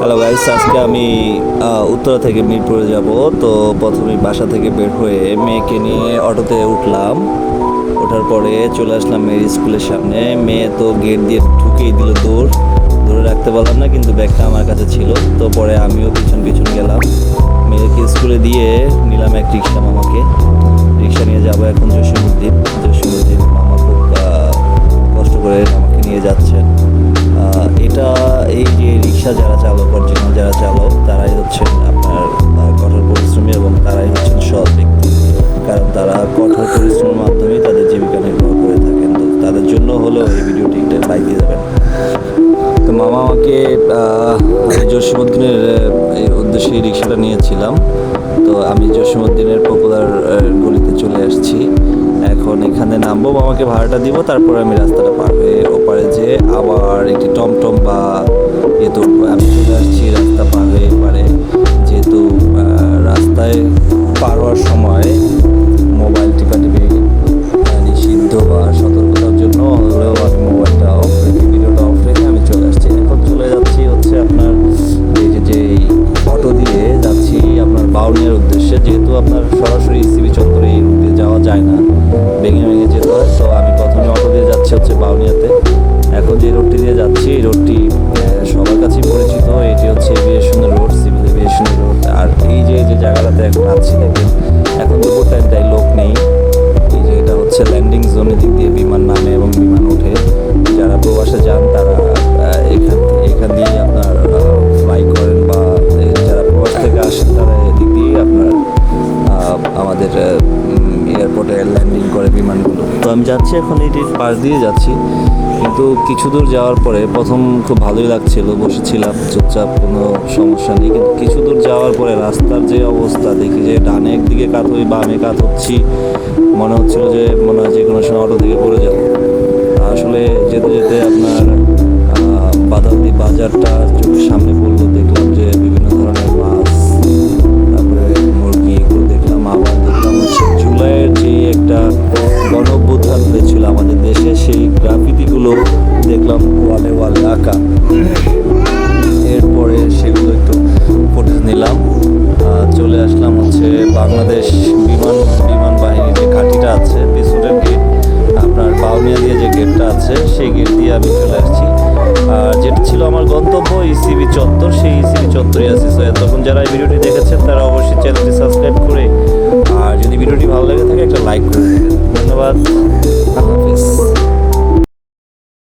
Hello guys আজকে আমি উত্তরা থেকে মিরপুরে যাব। তো প্রথমে বাসা থেকে বের হয়ে মেয়েকে নিয়ে অটোতে উঠলাম। ওঠার পরে চলে আসলাম মেয়ের স্কুলের সামনে। মেয়ে তো গেট দিয়ে ঢুকেই দিল দৌড়। ধরে রাখতে পারলাম না, কিন্তু ব্যাগটা আমার কাছে ছিল। তো পরে আমিও পিছন পিছন গেলাম। মেয়েকে স্কুলে দিয়ে নিলাম এক রিক্সা মামাকে। রিক্সা নিয়ে যাব এখন জসীমুদ্দিন এটা এই যে রিক্সা যারা চালক অরিজিনাল যারা চালক তারাই হচ্ছেন আপনার আমি জসীমউদ্দিনের উদ্দেশ্যে রিক্সাটা নিয়েছিলাম। তো আমি জসীমউদ্দিনের পপুলার গলিতে চলে আসছি। এখন এখানে নামবো আমাকে ভাড়াটা দিব, তারপর আমি রাস্তাটা পার হয়ে ওপারে যে আবার একটি টমটম বা এ তো আমি চলে আসছি ভেঙে ভেঙে যেতে হয়। তো আমি প্রথমে অটো দিয়ে যাচ্ছি হচ্ছে বাউনিয়াতে। এখন যে রোডটি দিয়ে যাচ্ছি, এই রোডটি সবার কাছেই পরিচিত। এটি হচ্ছে এভিয়েশনের রোড সিভিল এভিয়েশনের রোড আর এই যে এই যে জায়গাটাতে এখন আছি, দেখেন, এখন দুপুর টাইমটাই লোক নেই। এই যে, এটা হচ্ছে ল্যান্ডিং জোনের দিক দিয়ে বিমান নামে এবং বিমান ওঠে। যারা প্রবাসে যান, তারা এখান এখান দিয়ে আপনার ফ্লাই করেন বা যারা প্রবাস থেকে আসেন, তারা এদিক দিয়ে আপনার আমাদের এয়ারপোর্টে ল্যান্ডিং করে বিমানগুলো। তো আমি যাচ্ছি এখন এটির পাশ দিয়ে যাচ্ছি। কিন্তু কিছু দূর যাওয়ার পরে প্রথম খুব ভালোই লাগছিল বসেছিলাম চুপচাপ কোনো সমস্যা নেই। কিন্তু কিছু দূর যাওয়ার পরে রাস্তার যে অবস্থা দেখি যে ডানে একদিকে কাত হই বামে কাত হচ্ছি। মনে হচ্ছিল যে মনে হয় যে কোনো সময় অটো থেকে পড়ে যাব। আসলে যেতে যেতে আপনার আহ, বাদালদি বাজারটা চোখের সামনে পড়ল দেখলাম ওয়ালে ওয়ালে আঁকা এরপরে সেগুলো একটু ফুটেজ নিলাম। চলে আসলাম হচ্ছে বাংলাদেশ বিমান বিমান বাহিনীর যে ঘাঁটিটা আছে, পিছনের গেট আপনার বাউনিয়া দিয়ে যে গেটটা আছে, সেই গেট দিয়ে আমি চলে আসছি। আর যেটা ছিল আমার গন্তব্য ইসিবি চত্বর। সেই ইসিবি চত্বরে আছি। সো এতক্ষণ যারা এই ভিডিওটি দেখেছেন, তারা অবশ্যই চ্যানেলটি সাবস্ক্রাইব করে, আর যদি ভিডিওটি ভালো লেগে থাকে একটা লাইক করে ধন্যবাদ।